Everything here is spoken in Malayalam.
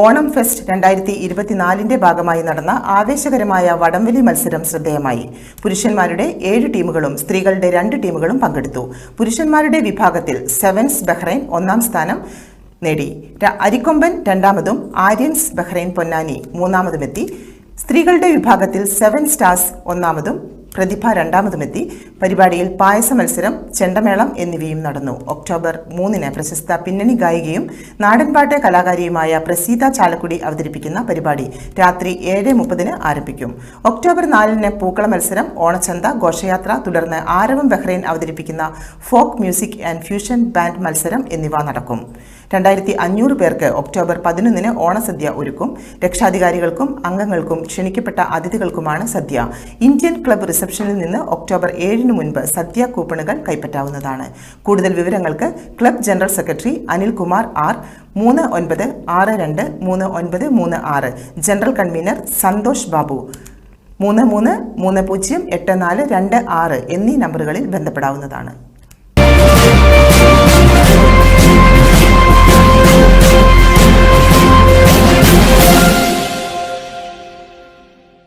ഓണം ഫെസ്റ്റ് രണ്ടായിരത്തി ഇരുപത്തിനാലിന്റെ ഭാഗമായി നടന്ന ആവേശകരമായ വടംവലി മത്സരം ശ്രദ്ധേയമായി. പുരുഷന്മാരുടെ ഏഴ് ടീമുകളും സ്ത്രീകളുടെ രണ്ട് ടീമുകളും പങ്കെടുത്തു. പുരുഷന്മാരുടെ വിഭാഗത്തിൽ സെവൻസ് ബഹ്റൈൻ ഒന്നാം സ്ഥാനം നേടി. അരിക്കൊമ്പൻ രണ്ടാമതും ആര്യൻസ് ബഹ്റൈൻ പൊന്നാനി മൂന്നാമതുമെത്തി. സ്ത്രീകളുടെ വിഭാഗത്തിൽ സെവൻ സ്റ്റാർസ് ഒന്നാമതും പ്രതിഭ രണ്ടാമതുമെത്തി. പരിപാടിയിൽ പായസ മത്സരം ചെണ്ടമേളം എന്നിവയും നടന്നു. ഒക്ടോബർ മൂന്നിന് പ്രശസ്ത പിന്നണി ഗായികയും നാടൻപാട്ട് കലാകാരിയുമായ പ്രസീത ചാലക്കുടി അവതരിപ്പിക്കുന്ന പരിപാടി രാത്രി ഏഴ് മുപ്പതിന് ആരംഭിക്കും. ഒക്ടോബർ നാലിന് പൂക്കള മത്സരം ഓണച്ചന്ത ഘോഷയാത്ര തുടർന്ന് ആരവം ബഹ്റൈൻ അവതരിപ്പിക്കുന്ന folk music and fusion band മത്സരം എന്നിവ നടക്കും. രണ്ടായിരത്തി അഞ്ഞൂറ് പേർക്ക് ഒക്ടോബർ പതിനൊന്നിന് ഓണസദ്യ ഒരുക്കും. രക്ഷാധികാരികൾക്കും അംഗങ്ങൾക്കും ക്ഷണിക്കപ്പെട്ട അതിഥികൾക്കുമാണ് സദ്യ. ഇന്ത്യൻ ക്ലബ്ബ് റിസപ്ഷനിൽ നിന്ന് ഒക്ടോബർ ഏഴിന് മുൻപ് സദ്യ കൂപ്പണുകൾ കൈപ്പറ്റാവുന്നതാണ്. കൂടുതൽ വിവരങ്ങൾക്ക് club general secretary Anilkumar R മൂന്ന് ഒൻപത് ആറ് രണ്ട് മൂന്ന് ഒൻപത് മൂന്ന് ആറ്. General convener Santhosh Babu. മൂന്ന് മൂന്ന് മൂന്ന് പൂജ്യം എട്ട് നാല് രണ്ട് ആറ് എന്നീ നമ്പറുകളിൽ ബന്ധപ്പെടാവുന്നതാണ്.